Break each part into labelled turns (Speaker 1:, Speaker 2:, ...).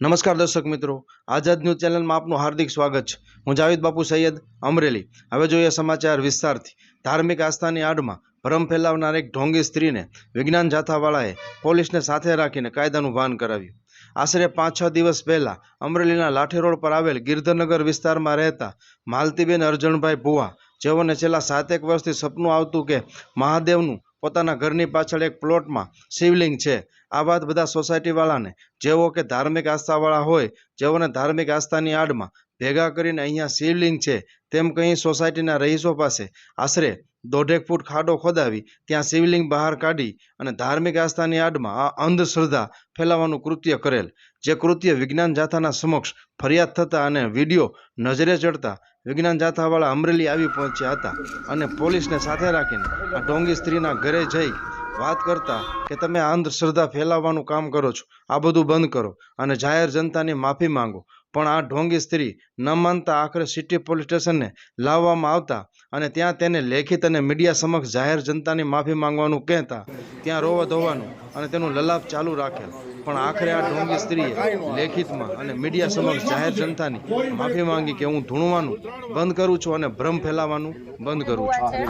Speaker 1: નમસ્કાર દર્શક મિત્રો. આઝાદ ન્યૂઝ ચેનલમાં આપનું હાર્દિક સ્વાગત છે. હું જાવેદ બાપુ સૈયદ અમરેલી. હવે જોઈએ સમાચાર વિસ્તારથી. ધાર્મિક આસ્થાની આડમાં ભરમ ફેલાવનાર એક ઢોંગી સ્ત્રીને વિજ્ઞાન જાથાવાળાએ પોલીસને સાથે રાખીને કાયદાનું ભાન કરાવ્યું. આશરે પાંચ છ દિવસ પહેલાં અમરેલીના લાઠી રોડ પર આવેલ ગિરધરનગર વિસ્તારમાં રહેતા માલતીબેન અરજણભાઈ ભુવા, જેઓને છેલ્લા સાતેક વર્ષથી સપનું આવતું કે મહાદેવનું પોતાના ઘરની પાછળ એક પ્લોટમાં શિવલિંગ છે આ વાત બધા સોસાયટીવાળાને. જેઓ કે ધાર્મિક આસ્થાવાળા હોય, જેઓને ધાર્મિક આસ્થાની આડમાં ભેગા કરીને અહીંયા શિવલિંગ છે, તેમ કહી સોસાયટીના રહીશો પાસે આશરે દોઢેક ફૂટ ખાડો ખોદાવી ત્યાં શિવલિંગ બહાર કાઢી અને ધાર્મિક આસ્થાની આડમાં આ અંધશ્રદ્ધા ફેલાવવાનું કૃત્ય કરેલ, જે કૃત્ય વિજ્ઞાન જાથાના સમક્ષ ફરિયાદ થતાં અને વીડિયો નજરે ચડતા વિજ્ઞાન જાથાવાળા અમરેલી આવી પહોંચ્યા હતા અને પોલીસને સાથે રાખીને આ ડોંગી સ્ત્રીના ઘરે જઈ વાત કરતા કે તમે અંધશ્રદ્ધા ફેલાવવાનું કામ કરો છો, આ બધું બંધ કરો અને જાહેર જનતાની માફી માંગો. પણ આ ઢોંગી સ્ત્રી ન માનતા આખરે સિટી પોલીસ સ્ટેશનને લાવવામાં આવતા અને ત્યાં તેને લેખિત અને મીડિયા સમક્ષ જાહેર જનતાની માફી માંગવાનું કહેતા. ત્યાં રોવા ધોવાનું અને તેનું લલાપ ચાલુ રાખેલ. પણ આખરે આ ઢોંગી સ્ત્રીએ લેખિતમાં અને મીડિયા સમક્ષ જાહેર જનતાની માફી માંગી કે હું ધૂણવાનું બંધ કરું છું અને ભ્રમ ફેલાવાનું બંધ કરું છું.
Speaker 2: છે.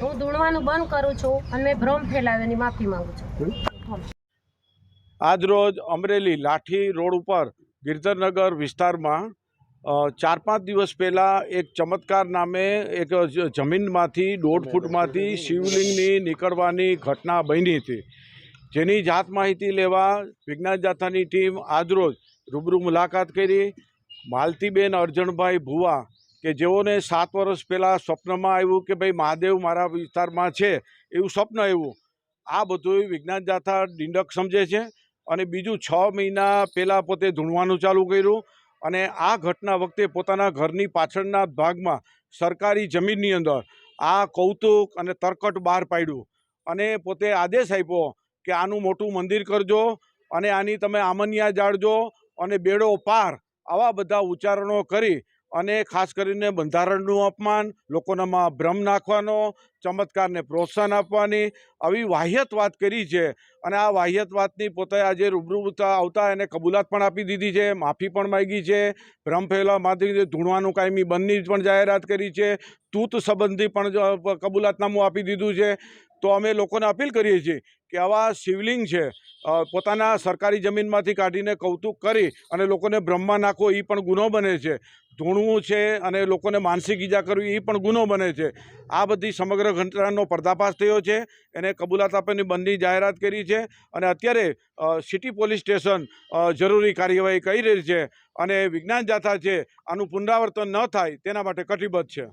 Speaker 2: હું ધૂણવાનું બંધ કરું છું અને મેં ભ્રમ ફેલાવ્યાની માફી માંગુ છું.
Speaker 3: આજરોજ અમરેલી લાઠી રોડ ઉપર ગિરધરનગર વિસ્તારમાં ચાર પાંચ દિવસ પહેલાં એક ચમત્કાર નામે એક જમીનમાંથી દોઢ ફૂટમાંથી શિવલિંગની નીકળવાની ઘટના બની હતી. જેની જાત માહિતી લેવા વિજ્ઞાન જાથાની ટીમ આજરોજ રૂબરૂ મુલાકાત કરી. માલતીબેન અરજણભાઈ ભુવા, કે જેઓને સાત વર્ષ પહેલાં સ્વપ્નમાં આવ્યું કે ભાઈ મહાદેવ મારા વિસ્તારમાં છે, એવું સ્વપ્ન આવ્યું. આ બધું વિજ્ઞાન જાથા ડિંડક સમજે છે અને બીજું છ મહિના પહેલાં પોતે ધૂણવાનું ચાલુ કર્યું અને આ ઘટના વખતે પોતાના ઘરની પાછળના ભાગમાં સરકારી જમીનની અંદર આ કૌતુક અને તરકટ બહાર પાડ્યું અને પોતે આદેશ આપ્યો કે આનું મોટું મંદિર કરજો અને આની તમે આમનિયા જાળજો અને બેડો પાર આવા બધા ઉચ્ચારણો કરી અને ખાસ કરીને બંધારણનું અપમાન, લોકોનામાં ભ્રમ નાખવાનો, ચમત્કારને પ્રોત્સાહન આપવાની આવી વાહ્યત વાત કરી છે. અને આ વાહ્યત વાતની પોતે આજે રૂબરૂ આવતા એને કબૂલાત પણ આપી દીધી છે, માફી પણ માગી છે. ભ્રમ ફેલાવ માધ્યમથી ધૂણવાનું કાયમી બંધની પણ જાહેરાત કરી છે. તૂત સંબંધી પણ કબૂલાતનામું આપી દીધું છે. તો અમે લોકોને અપીલ કરીએ છીએ કે આવા શિવલિંગ છે પોતાના સરકારી જમીનમાંથી કાઢીને કૌતુક કરી અને લોકોને બ્રહ્મા નાખવો એ પણ ગુનો બને છે. ધૂણવું છે અને લોકોને માનસિક ઈજા કરવી એ પણ ગુનો બને છે. આ બધી સમગ્ર ઘટનાનો પર્દાફાશ થયો છે. એને કબૂલાત આપવાની બંધની જાહેરાત કરી છે અને અત્યારે સિટી પોલીસ સ્ટેશન જરૂરી કાર્યવાહી કરી રહી છે અને વિજ્ઞાન જાથા છે, આનું પુનરાવર્તન ન થાય તેના માટે કટિબદ્ધ છે.